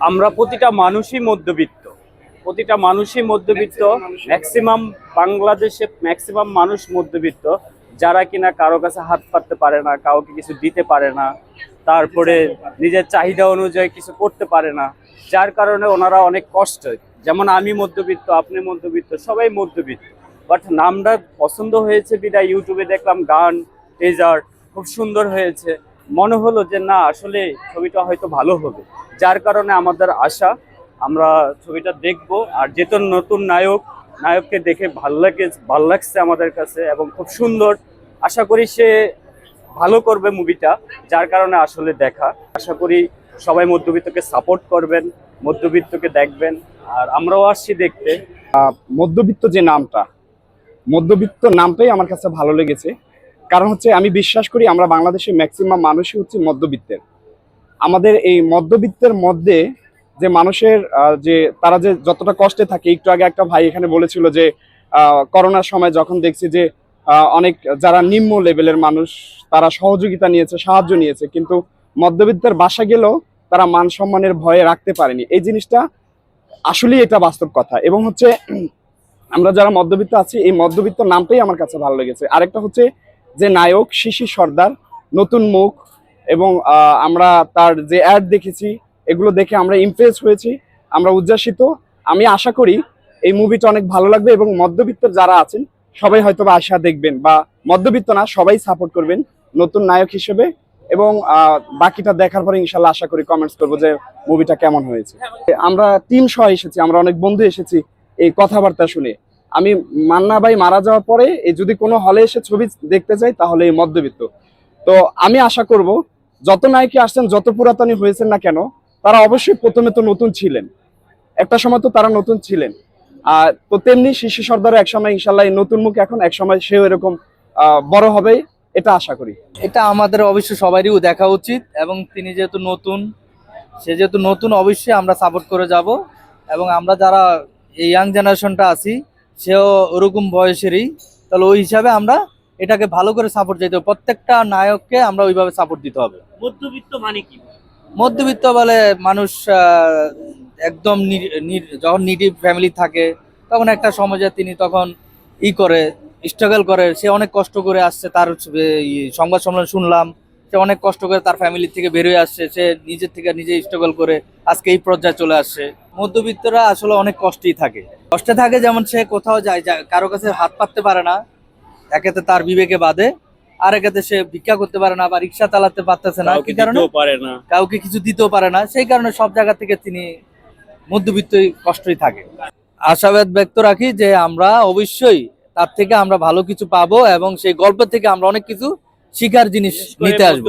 আমরা প্রতিটা মানুষই মধ্যবিত্ত। প্রতিটা মানুষই মধ্যবিত্ত ম্যাক্সিমাম বাংলাদেশে ম্যাক্সিমাম মানুষ মধ্যবিত্ত, যারা কিনা কারও কাছে হাত পাততে পারে না, কাউকে কিছু দিতে পারে না, তারপরে নিজের চাহিদা অনুযায়ী কিছু করতে পারে না, যার কারণে ওনারা অনেক কষ্ট। যেমন আমি মধ্যবিত্ত, আপনি মধ্যবিত্ত, সবাই মধ্যবিত্ত। বাট নামটা পছন্দ হয়েছে বিদায় ইউটিউবে দেখলাম গান টেজার খুব সুন্দর হয়েছে। মনে হলো যে না, আসলে ছবিটা হয়তো ভালো হবে। যার কারণে আমাদের আশা, আমরা ছবিটা দেখব। আর যেহেতু নতুন নায়ক, নায়ককে দেখে ভালো লাগে, ভালো লাগছে আমাদের কাছে এবং খুব সুন্দর। আশা করি সে ভালো করবে মুভিটা, যার কারণে আসলে দেখা। আশা করি সবাই মধ্যবিত্তকে সাপোর্ট করবেন, মধ্যবিত্তকে দেখবেন। আর আমরাও আসছি দেখতে। মধ্যবিত্ত যে নামটা, মধ্যবিত্ত নামটাই আমার কাছে ভালো লেগেছে। কারণ হচ্ছে আমি বিশ্বাস করি আমরা বাংলাদেশের ম্যাক্সিমাম মানুষই হচ্ছে মধ্যবিত্তের। আমাদের এই মধ্যবিত্তের মধ্যে যে মানুষের যে তারা যে যতটা কষ্টে থাকে, একটু আগে একটা ভাই এখানে বলেছিল যে করোনার সময় যখন দেখছি যে অনেক যারা নিম্ন লেভেলের মানুষ, তারা সহযোগিতা নিয়েছে, সাহায্য নিয়েছে, কিন্তু মধ্যবিত্তের বাসা গেলেও তারা মান সম্মানের ভয়ে রাখতে পারেনি। এই জিনিসটা আসলেই এটা বাস্তব কথা। এবং হচ্ছে, আমরা যারা মধ্যবিত্ত আছি, এই মধ্যবিত্ত নামটাই আমার কাছে ভালো লেগেছে। আরেকটা হচ্ছে যে নায়ক শিশি সর্দার, নতুন মুখ এবং আমরা তার যে অ্যাড দেখেছি, এগুলো দেখে আমরা ইমপ্রেস হয়েছি, আমরা উজ্জাসিত আমি আশা করি এই মুভিটা অনেক ভালো লাগবে এবং মধ্যবিত্ত যারা আছেন, সবাই হয়তো বা আশা দেখবেন বা মধ্যবিত্ত না, সবাই সাপোর্ট করবেন নতুন নায়ক হিসেবে এবং বাকিটা দেখার পরে ইনশাল্লাহ আশা করি কমেন্টস করব যে মুভিটা কেমন হয়েছে। আমরা টিম সহ এসেছি, আমরা অনেক বন্ধু এসেছি এই কথাবার্তা শুনে। আমি মান্না ভাই মারা যাওয়ার পরে যদি কোনো হলে এসে ছবি দেখতে চাই তাহলে এই মধ্যবিত্ত। তো আমি আশা করব, যত নায়িকা আসছেন, যত পুরাতনী হয়েছেন না কেন, তারা অবশ্যই প্রথমে তো নতুন ছিলেন। একটা সময় তো তারা নতুন ছিলেন। আর তো তেমনি শিশু সর্দারও একসময় ইনশাল্লাহ নতুন মুখ এখন একসময় সেও এরকম বড় হবে, এটা আশা করি। এটা আমাদের অবশ্য সবারই দেখা উচিত এবং তিনি যেহেতু নতুন, সে যেহেতু নতুন, অবশ্যই আমরা সাপোর্ট করে যাব। এবং আমরা যারা এই ইয়াং জেনারেশনটা আছি সেও ওরকম বয়সেরই। তাহলে ওই হিসাবে আমরা এটাকে ভালো করে সাপোর্ট দিতে হবে। প্রত্যেকটা নায়ককে আমরা ওইভাবে সাপোর্ট দিতে হবে। মধ্যবিত্ত মানে কি? মধ্যবিত্ত বলে মানুষ একদম যখন নিডি ফ্যামিলি থাকে তখন একটা সমাজে তিনি তখন ই করে স্ট্রাগল করে। সে অনেক কষ্ট করে আসছে তার সংবাদ সম্মেলন শুনলাম। সে অনেক কষ্ট করে তার ফ্যামিলি থেকে বেরোয় আসছে সে নিজের থেকে নিজে স্ট্রাগল করে আজকে এই পর্যায়ে চলে আসছে। মধ্যবিত্তরা আসলে অনেক কষ্টেই থাকে। কষ্টে থাকে যেমন সে কোথাও যায় কারও কাছে হাত পাততে পারে না একেতে তার বিবেকে বাদে আর একেতে সে ভিক্ষা করতে পারে না বা রিক্সা চালাতে পারতেছে না কি কারণে? পারে না। কাউকে কিছু দিতেও পারে না সেই কারণে সব জায়গা থেকে তিনি মধ্যবিত্তই কষ্টই থাকে। আশাবাদ ব্যক্ত রাখি যে আমরা অবশ্যই তার থেকে আমরা ভালো কিছু পাবো এবং সেই গল্প থেকে আমরা অনেক কিছু শিকার জিনিস নিতে আসব।